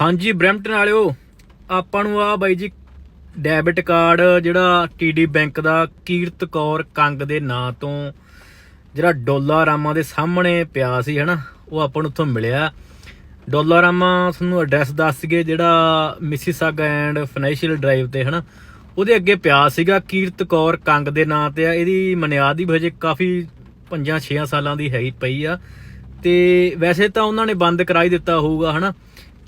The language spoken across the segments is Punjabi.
ਹਾਂਜੀ, ਬ੍ਰੈਂਪਟਨ ਵਾਲਿਓ, ਆਪਾਂ ਨੂੰ ਆ ਬਾਈ ਜੀ ਡੈਬਿਟ ਕਾਰਡ ਜਿਹੜਾ ਟੀਡੀ ਬੈਂਕ ਦਾ ਕੀਰਤ ਕੌਰ ਕੰਗ ਦੇ ਨਾਂ ਤੋਂ ਜਿਹੜਾ ਡੋਲਾਰਾਮਾ ਦੇ ਸਾਹਮਣੇ ਪਿਆ ਸੀ, ਹਨਾ, ਉਹ ਆਪਾਂ ਨੂੰ ਉੱਥੋਂ ਮਿਲਿਆ। ਡੋਲਾਰਾਮਾ ਤੁਹਾਨੂੰ ਐਡਰੈਸ ਦੱਸ ਗਏ, ਜਿਹੜਾ ਮਿਸੀਸਾਗਾ ਐਂਡ ਫਾਈਨੈਂਸ਼ੀਅਲ ਡਰਾਈਵ ਤੇ, ਹਨਾ, ਉਹਦੇ ਅੱਗੇ ਪਿਆ ਸੀਗਾ ਕੀਰਤ ਕੌਰ ਕੰਗ ਦੇ ਨਾਂ ਤੇ ਆ। ਇਹਦੀ ਮਨਿਆਦ ਵੀ ਹਜੇ ਕਾਫੀ 5-6 ਸਾਲਾਂ ਦੀ ਹੈਗੀ ਪਈ ਆ। ਤੇ ਵੈਸੇ ਤਾਂ ਉਹਨਾਂ ਨੇ ਬੰਦ ਕਰਾਈ ਦਿੱਤਾ ਹੋਊਗਾ, ਹਨਾ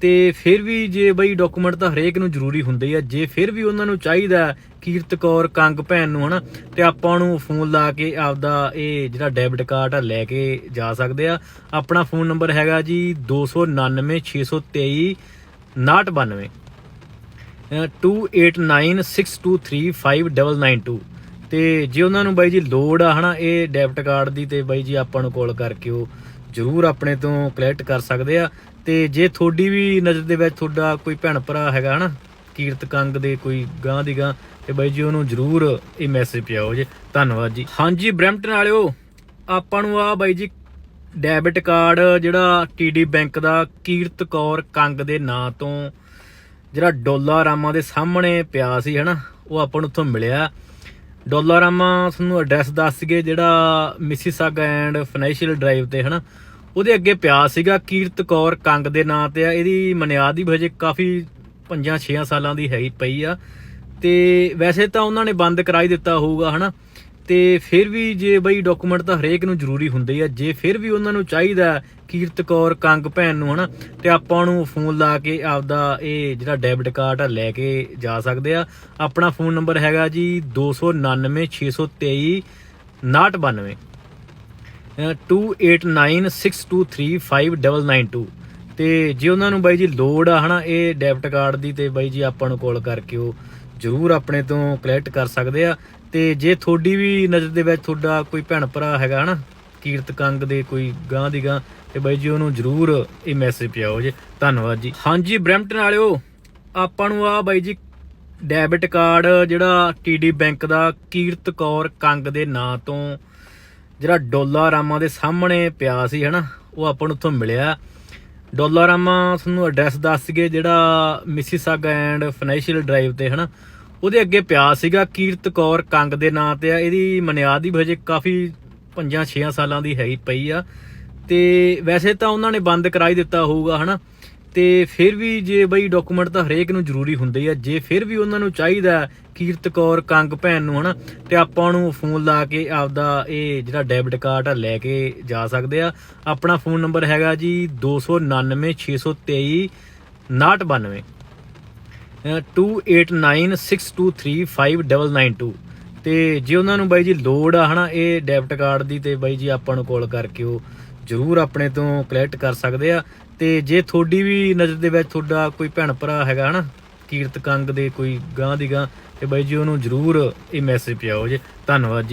ਤੇ ਫਿਰ ਵੀ ਜੇ ਬਈ ਡਾਕੂਮੈਂਟ ਤਾਂ ਹਰੇਕ ਨੂੰ ਜ਼ਰੂਰੀ ਹੁੰਦੇ ਆ, ਜੇ ਫਿਰ ਵੀ ਉਹਨਾਂ ਨੂੰ ਚਾਹੀਦਾ ਕੀਰਤ ਕੌਰ, ਕੰਗ ਭੈਣ ਨੂੰ, ਹਨਾ, ਤੇ ਆਪਾਂ ਨੂੰ ਫੋਨ ਲਾ ਕੇ ਆਪਦਾ ਇਹ ਜਿਹੜਾ ਡੈਬਿਟ ਕਾਰਡ ਆ ਲੈ ਕੇ ਜਾ ਸਕਦੇ ਆ। ਆਪਣਾ ਫੋਨ ਨੰਬਰ ਹੈਗਾ ਜੀ 299623 992 2896235992 ਤੇ ਜੇ ਉਹਨਾਂ ਨੂੰ ਬਾਈ ਜੀ ਲੋੜ ਆ, ਹਨਾ, ਇਹ ਡੈਬਿਟ ਕਾਰਡ ਦੀ ਤੇ ਬਾਈ ਜੀ ਆਪਾਂ ਨੂੰ ਕਾਲ ਕਰਕੇ ਉਹ ਜ਼ਰੂਰ ਆਪਣੇ ਤੋਂ ਕਲੈਕਟ ਕਰ ਸਕਦੇ ਆ। ਤੇ ਜੇ ਤੁਹਾਡੀ ਵੀ ਨਜ਼ਰ ਦੇ ਵਿੱਚ ਤੁਹਾਡਾ ਕੋਈ ਭੈਣ ਭਰਾ ਹੈਗਾ ਹਨਾ, ਕੀਰਤ ਕੰਗ ਦੇ ਕੋਈ ਗਾਂ ਦੀ ਗਾਂ, ਤੇ ਬਾਈ ਜੀ ਉਹਨੂੰ ਜ਼ਰੂਰ ਇਹ ਮੈਸੇਜ ਪਿਆਓ ਜੀ। ਧੰਨਵਾਦ ਜੀ। ਹਾਂਜੀ, ਬ੍ਰੈਂਪਟਨ ਵਾਲਿਓ, ਆਪਾਂ ਨੂੰ ਆ ਬਾਈ ਜੀ ਡੈਬਿਟ ਕਾਰਡ ਜਿਹੜਾ ਟੀਡੀ ਬੈਂਕ ਦਾ ਕੀਰਤ ਕੌਰ ਕੰਗ ਦੇ ਨਾਂ ਤੋਂ ਜਿਹੜਾ ਡੋਲਾਰਾਮਾ ਦੇ ਸਾਹਮਣੇ ਪਿਆ ਸੀ ਹਨਾ, ਉਹ ਆਪਾਂ ਨੂੰ ਉੱਥੋਂ ਮਿਲਿਆ। ਡੋਲਾਰਾਮਾ ਤੁਹਾਨੂੰ ਐਡਰੈਸ ਦੱਸ ਗਏ ਜਿਹੜਾ ਮਿਸੀਸਾਗਾ ਐਂਡ ਫਾਈਨੈਂਸ਼ੀਅਲ ਡਰਾਈਵ ਤੇ ਹਨਾ ਉਹਦੇ ਅੱਗੇ ਪਿਆ ਸੀਗਾ ਕੀਰਤ ਕੌਰ ਕੰਗ ਦੇ ਨਾਂ ਤੇ ਆ। ਇਹਦੀ ਮਨਿਆਦ ਵੀ ਹਜੇ ਕਾਫੀ 5-6 ਸਾਲਾਂ ਦੀ ਹੈਗੀ ਪਈ ਆ। ਤੇ ਵੈਸੇ ਤਾਂ ਉਹਨਾਂ ਨੇ ਬੰਦ ਕਰਾਈ ਦਿੱਤਾ ਹੋਊਗਾ, ਹਨਾ? ਤੇ ਫਿਰ ਵੀ ਜੇ ਬਈ ਡਾਕੂਮੈਂਟ ਤਾਂ ਹਰੇਕ ਨੂੰ ਜ਼ਰੂਰੀ ਹੁੰਦੇ ਆ। ਜੇ ਫਿਰ ਵੀ ਉਹਨਾਂ ਨੂੰ ਚਾਹੀਦਾ ਕੀਰਤ ਕੌਰ ਕੰਗ ਭੈਣ ਨੂੰ, ਹਨਾ? ਤੇ ਆਪਾਂ ਨੂੰ ਫੋਨ ਲਾ ਕੇ ਆਪਦਾ ਇਹ ਜਿਹੜਾ ਡੈਬਿਟ ਕਾਰਡ ਆ ਲੈ ਕੇ ਜਾ ਸਕਦੇ ਆ। ਆਪਣਾ ਫੋਨ ਨੰਬਰ ਹੈਗਾ ਜੀ 299623 992 2896235992 ਤੇ ਜੇ ਉਹਨਾਂ ਨੂੰ ਬਾਈ ਜੀ ਲੋੜ ਆ ਹਨਾ ਇਹ ਡੈਬਿਟ ਕਾਰਡ ਦੀ ਤੇ ਬਾਈ ਜੀ ਆਪਾਂ ਨੂੰ ਕਾਲ ਕਰਕੇ ਉਹ ਜ਼ਰੂਰ ਆਪਣੇ ਤੋਂ ਕਲੈਕਟ ਕਰ ਸਕਦੇ ਆ। ਤੇ ਜੇ ਤੁਹਾਡੀ ਵੀ ਨਜ਼ਰ ਦੇ ਵਿੱਚ ਤੁਹਾਡਾ ਕੋਈ ਭੈਣ ਭਰਾ ਹੈਗਾ ਹਨਾ, ਕੀਰਤ ਕੰਗ ਦੇ ਕੋਈ ਗਾਂ ਦੀ ਗਾਂ ਤੇ ਬਾਈ ਜੀ ਉਹਨੂੰ ਜ਼ਰੂਰ ਇਹ ਮੈਸੇਜ ਪਿਆਓ ਜੀ। ਧੰਨਵਾਦ ਜੀ। ਹਾਂਜੀ ਬ੍ਰੈਂਪਟਨ ਵਾਲਿਓ, ਆਪਾਂ ਨੂੰ ਆ ਬਾਈ ਜੀ ਡੈਬਿਟ ਕਾਰਡ ਜਿਹੜਾ ਟੀਡੀ ਬੈਂਕ ਦਾ ਕੀਰਤ ਕੌਰ ਕੰਗ ਦੇ ਨਾਂ ਤੋਂ ਜਿਹੜਾ ਡੋਲਾਰਾਮਾ ਦੇ ਸਾਹਮਣੇ ਪਿਆ ਸੀ, ਹਨਾ, ਉਹ ਆਪਾਂ ਨੂੰ ਉੱਥੋਂ ਮਿਲਿਆ। ਡੋਲਾਰਾਮਾ ਤੁਹਾਨੂੰ ਐਡਰੈਸ ਦੱਸ ਗਏ ਜਿਹੜਾ ਮਿਸੀਸਾਗਾ ਐਂਡ ਫਾਈਨੈਂਸ਼ੀਅਲ ਡਰਾਈਵ ਤੇ, ਹਨਾ, ਉਹਦੇ ਅੱਗੇ ਪਿਆ ਸੀਗਾ ਕੀਰਤ ਕੌਰ ਕੰਗ ਦੇ ਨਾਂ ਤੇ ਆ। ਇਹਦੀ ਮਨਿਆਦ ਵੀ ਹਜੇ ਕਾਫੀ 5-6 ਸਾਲਾਂ ਦੀ ਹੈਗੀ ਪਈ ਆ। ਤੇ ਵੈਸੇ ਤਾਂ ਉਹਨਾਂ ਨੇ ਬੰਦ ਕਰਾਈ ਦਿੱਤਾ ਹੋਊਗਾ, ਹਨਾ ਤੇ ਫਿਰ ਵੀ ਜੇ ਬਈ ਡਾਕੂਮੈਂਟ ਤਾਂ ਹਰੇਕ ਨੂੰ ਜ਼ਰੂਰੀ ਹੁੰਦੇ ਆ, ਜੇ ਫਿਰ ਵੀ ਉਹਨਾਂ ਨੂੰ ਚਾਹੀਦਾ ਕੀਰਤ ਕੌਰ, ਕੰਗ ਭੈਣ ਨੂੰ, ਹਨਾ, ਤੇ ਆਪਾਂ ਨੂੰ ਫੋਨ ਲਾ ਕੇ ਆਪਦਾ ਇਹ ਜਿਹੜਾ ਡੈਬਿਟ ਕਾਰਡ ਆ ਲੈ ਕੇ ਜਾ ਸਕਦੇ ਆ। ਆਪਣਾ ਫੋਨ ਨੰਬਰ ਹੈਗਾ ਜੀ 299623 992 2896235992 ਤੇ ਜੇ ਉਹਨਾਂ ਨੂੰ ਬਾਈ ਜੀ ਲੋੜ ਆ, ਹਨਾ, ਇਹ ਡੈਬਿਟ ਕਾਰਡ ਦੀ ਤੇ ਬਾਈ ਜੀ ਆਪਾਂ ਨੂੰ ਕਾਲ ਕਰਕੇ ਉਹ ਜ਼ਰੂਰ ਆਪਣੇ ਤੋਂ ਕਲੈਕਟ ਕਰ ਸਕਦੇ ਆ। ਤੇ ਜੇ ਤੁਹਾਡੀ ਵੀ ਨਜ਼ਰ ਦੇ ਵਿੱਚ ਤੁਹਾਡਾ ਕੋਈ ਭੈਣ ਭਰਾ ਹੈਗਾ ਹਨਾ ਕੀਰਤ ਕੰਗ ਦੇ ਕੋਈ ਗਾਂ ਦੀ ਗਾਂ, ਤੇ ਬਾਈ ਜੀ ਉਹਨੂੰ ਜ਼ਰੂਰ ਇਹ ਮੈਸੇਜ ਪਿਆਓ ਜੀ। ਧੰਨਵਾਦ ਜੀ।